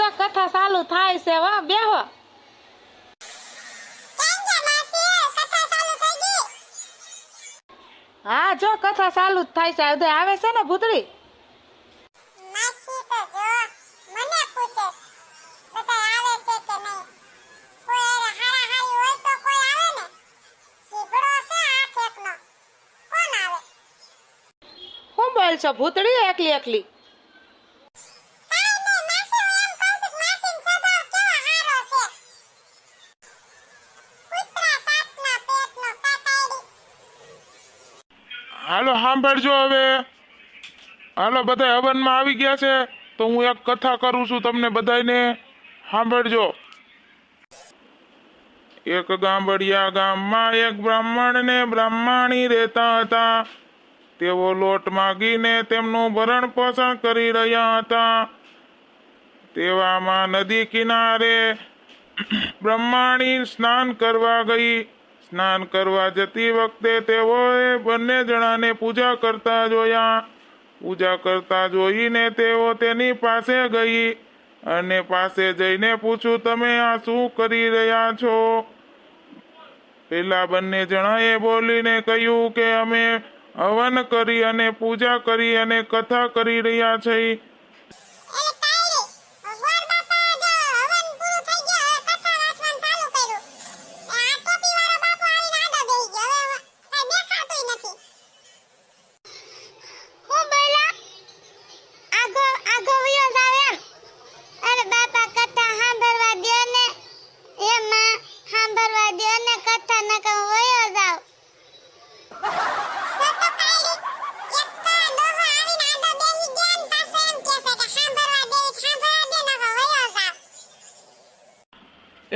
જો કથા ચાલુ થાય છે વા બેહો. હા, જો કથા ચાલુ જ થાય છે, આ આવે છે ને, ભૂતળી? છો ભૂતળી, એકલી એકલી અરે હારા હારી હોય તો કોઈ આવે ને સીગડો છે હાથ એકનો કોણ આવે શું બોલ છો ભૂતળી એકલી એકલી કાઈ નહીં માસી હું એમ કહું છું કે માસીનો સ્વભાવ કેવો હારો છે કૂતરા સાપના પેટનો કાટાડી હાલો સાંભળજો હવે. હાલો બધા હવનમાં આવી ગયા છે. તો હું એક કથા કરું છું તમને બધાને સાંભળજો. એક ગામડિયા ગામમાં એક બ્રાહ્મણ ને બ્રાહ્મણી રહેતા હતા. તેઓ લોટ માગીને તેમનું ભરણ પોષણ કરી રહ્યા હતા. તેવામાં નદી કિનારે બ્રહ્માણી સ્નાન કરવા ગઈ. સ્નાન કરવા જતી વખતે તેઓએ બંને જણાને પૂજા કરતા જોયા. પૂજા કરતા જોઈને તેઓ તેની પાસે ગઈ અને પાસે જઈને પૂછ્યું, તમે આ શું કરી રહ્યા છો? પેલા બંને જણાએ બોલીને કહ્યું કે, અમે હવન કરી અને પૂજા કરી અને કથા કરી રહ્યા છીએ એટલે કાયરી ભગવાન બાપા જો હવન પૂરું થઈ ગયું હવે કથા વાંચવાનું ચાલુ કર્યું એ આ ટોપી વાળો બાપો આવીને આડો બેહી ગયો હવે કાંઈ દેખાતુંય નથી હું બોલા આગો આગો વયો જાવ એમ અરે બાપા કથા સાંભળવા દ્યો ને એમાં સાંભળવા દ્યો ને કથા ન કહું વયો જાવ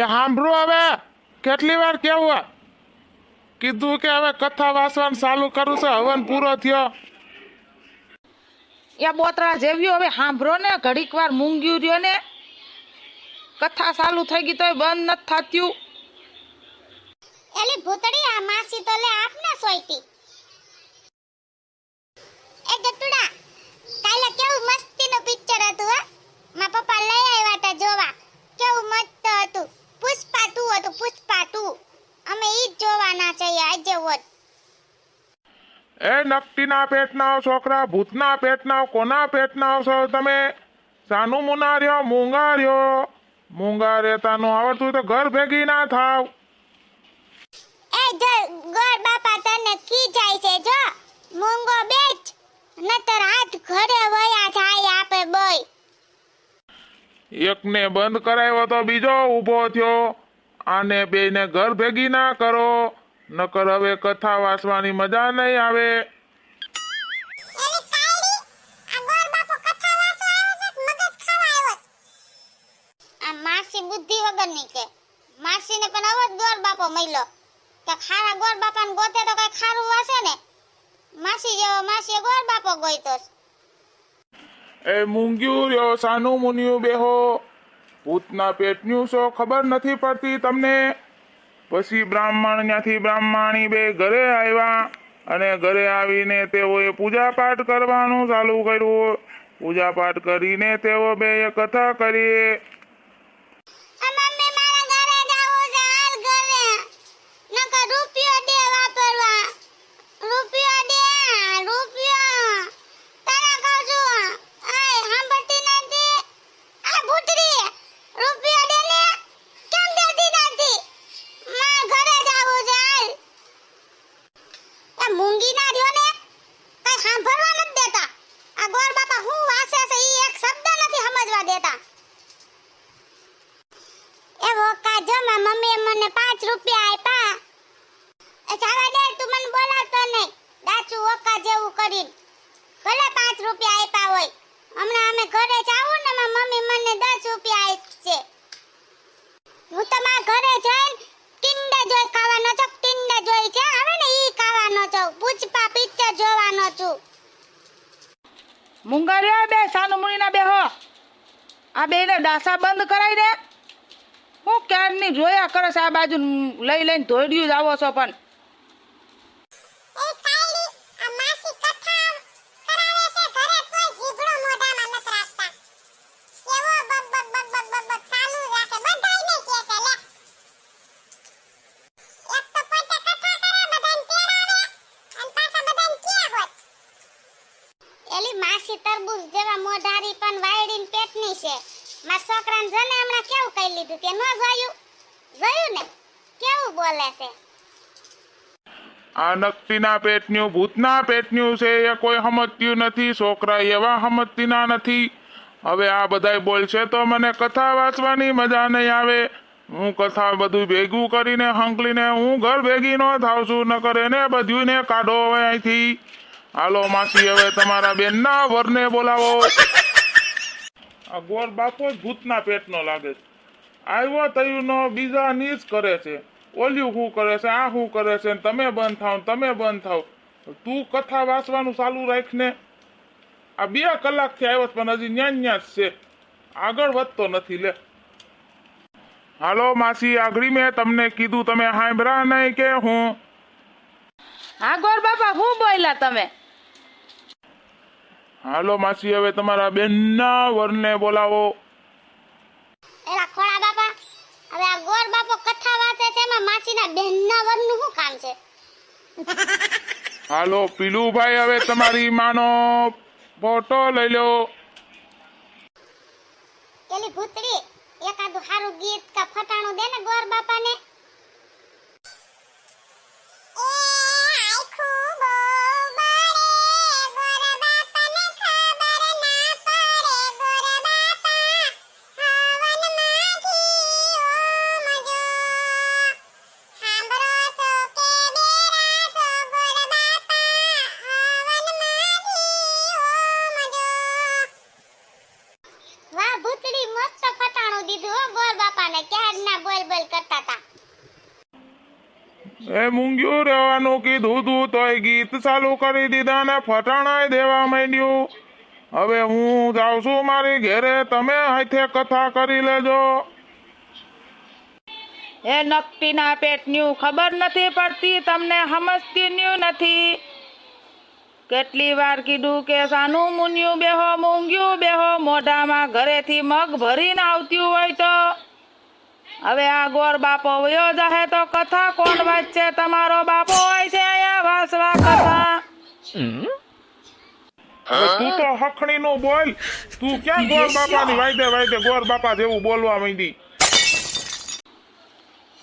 એ સાંભળો હવે કેટલી વાર કેવું કીધું કે હવે કથા વાંચવાનું ચાલુ કરું છે હવન પૂરો થયો. એ બોતરા જેવ્યું હવે સાંભળો ને ઘડીક વાર મૂંગ્યું રહ્યો ને. કથા ચાલુ થઈ ગઈ તોય બંધ નથી થતું. એલી ભૂતડી આ માસી તો લે આપને સોઈતી એ ગટુડા કાલે કેવું મસ્તીનું પિક્ચર હતું હા મા પપ્પા લઈ આવ્યા હતા જોવા કેવું મસ્ત હતું પુષ્પા ટુ હતું પુષ્પા ટુ અમે ઈ જ જોવાના છીએ આજે હોત એ નકટીના પેટના છોકરા ભૂતના પેટના કોના પેટના છો તમે? સાનું મુનાર્યો મુંગાર્યો. મુંગા મૂંગા આવડતું તો ઘર ભેગી ના થાવ. એ જો ગોર બાપા તને કી જાય છે જો? મુંગો બેચ નતર હાથ ઘરે વયા જાય આપે બોય. એકને બંધ કરાવ્યો તો બીજો ઊભો થયો. આને બેને ઘર ભેગી ના કરો. નકર હવે કથા વાંચવાની મજા નહીં આવે. આ માસી બુદ્ધિ વગરની કે. માસીને પણ આવો ગોર બાપો મળ્યો. કે ખારા ગોર બાપાને ગોતે તો કઈ ખારું વાસે ને? માસી જેવો માસી ગોર બાપો ગોઈતો એ મૂંગ્યું રહ્યો, સાનું મુનિયું બેહો. ભૂતના પેટનું શો ખબર નથી પડતી તમને? પછી બ્રાહ્મણ ત્યાંથી બ્રાહ્મણી બે ઘરે આવ્યા અને ઘરે આવીને તેઓએ પૂજા પાઠ કરવાનું ચાલુ કર્યું. પૂજા પાઠ કરીને તેઓ બે કથા કરી આ મમ્મી મારા ઘરે જાવું છે હાલ ઘરે નકર રૂપિયો દે વાપરવા રૂપિયો દે રૂપિયો તને કહું છું આય સાંભળતી નથી આ ભૂતરી રૂપિયો દે ને કેમ દેતી નથી માં ઘરે જાવું છે હાલ એ મૂંગી ના રહ્યો ને કઈ સાંભળવા નથી દેતા આ ગોર બાપા હું વાસે છે ઈ એક શબ્દ નથી સમજવા દેતા એ વોકા જો માં મમ્મીએ મને પાંચ રૂપિયા આપ્યા એ જાવા દે તું મને બોલાવતો નહીં વોકા જેવું કરીને. ભલે પાંચ રૂપિયા આપ્યા હોય. હમણાં અમે ઘરે જાવું ને માં મમ્મી મને દસ રૂપિયા આપશે હું તો મારા ઘરે જઈને ટિંડે જોઈ ખાવાનો છું, ટિંડે જોઈ છે. આવે ને ઈ ખાવાનો છું. પૂછપા પિક્ચર જોવાનો છું. મૂંગા રહ્યા બે, સાનું બે હો. આ બેને દાસા બંધ કરાવી દે. હું ક્યારની જોયા કરે આ બાજુ? લઈ લઈને ધોડ્યું જ આવો છો પણ એ કાયડી આ માસી કથા કરાવે છે ઘરે કોઈ જીભડો મોઢામાં નથી રાખતા કેવો બક બક બક બક માસી તરબૂચ જેવા મોઢારી પણ વાયડીન પેટની છે મારા છોકરાને જને હમણાં કેવું કહી લીધું તે ન જોયું? જોયું ને? કેવું બોલે છે? આ નક્તિના પેટન્યું ભૂતના પેટન્યું છે, એ કોઈ સમજતું નથી છોકરા એવા સમજતીના નથી. હવે આ બધાય બોલશે તો મને કથા વાંચવાની મજા નહીં આવે. હું કથા બધું ભેગું કરીને હંકલીને હું ઘર ભેગી ન થાવ છું ન કરે ને બધું ને કાઢો હવે અહીંથી. હાલો માસી, હવે તમારા બેનના વરને બોલાવો. આ ગોર બાપો જ ભૂતના પેટનો લાગે છે. આવ્યો તયુનો, બીજા નીચ કરે છે. ઓલ્યું શું કરે છે, આ શું કરે છે તમે બંધ થાવ તમે બંધ થાવ. તું કથા વાંચવાનું ચાલુ રાખને. આ બે કલાકથી આવ્યો પણ હજી ન્યા ન્યા જ છે. આગળ વધતો નથી, લે. હાલો, માસી આગળી મેં તમને કીધું, તમે હાંભરા નહીં કે હું? હા ગોર બાપા, હું બોલ્યા તમે? હાલો માસી હવે તમારા બેનના વરને બોલાવો. એલા ખોળા બાપા હવે આ ગોર બાપો કથા વાંચે છે એમાં માસીના બેનના વરનું શું કામ છે? હાલો પીલુભાઈ હવે તમારી માનો ફોટો લઈ લો. પેલી ભૂતડી એકાદું સારું ગીત કા ફટાણું દે ને ગોર બાપાને. મૂંગ્યું રહેવાનું કીધું તું તોય ગીત ચાલુ કરી દીધા ને ફટાણાય દેવા માંડ્યું. હવે હું જાઉં છું મારી ઘેરે, તમે હાથે કથા કરી લેજો. એ નકટીના પેટન્યું ખબર નથી પડતી, તમને સમજતી નથી. કેટલી વાર કીધું કે સાનું મુન્યું બેહો, મૂંગ્યું બેહો, મોઢામાં ઘરેથી મગ ભરીને આવતી હોય તો. હવે આ ગોર બાપો વયો જાહે તો કથા કોણ વાંચે તમારો બાપો હોય છે અહીંયા વાસવા કથા. તું તો હખણી નું બોલ. તું ક્યાં ગોર બાપાની વાયદે વાયદે ગોર બાપા જેવું બોલવા માંડી?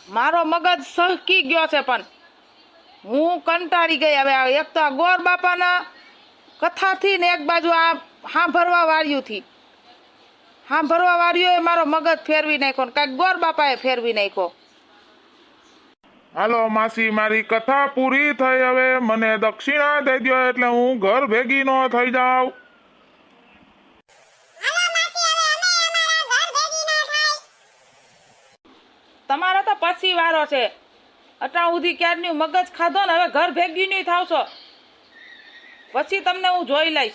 મારો મગજ સહકી ગયો છે પણ હું કંટાળી ગઈ હવે આ એક તો આ ગોર બાપાના કથાથી ને એક બાજુ આ સાંભળવા વાળ્યુંથી. સાંભળવા વાળ્યો એ મારો મગજ ફેરવી નાખ્યો ને કાંઈક ગોર બાપાએ ફેરવી નાખ્યો. હાલો માસી મારી કથા પૂરી થઈ હવે. મને દક્ષિણા દઈ દો એટલે હું ઘર ભેગી નો થઈ જાઉં. તમારો તો પછી વારો છે. અટાણ સુધી ક્યારની મગજ ખાધો ને હવે ઘર ભેગી નહીં થાવશો. પછી તમને હું જોઈ લઈશ.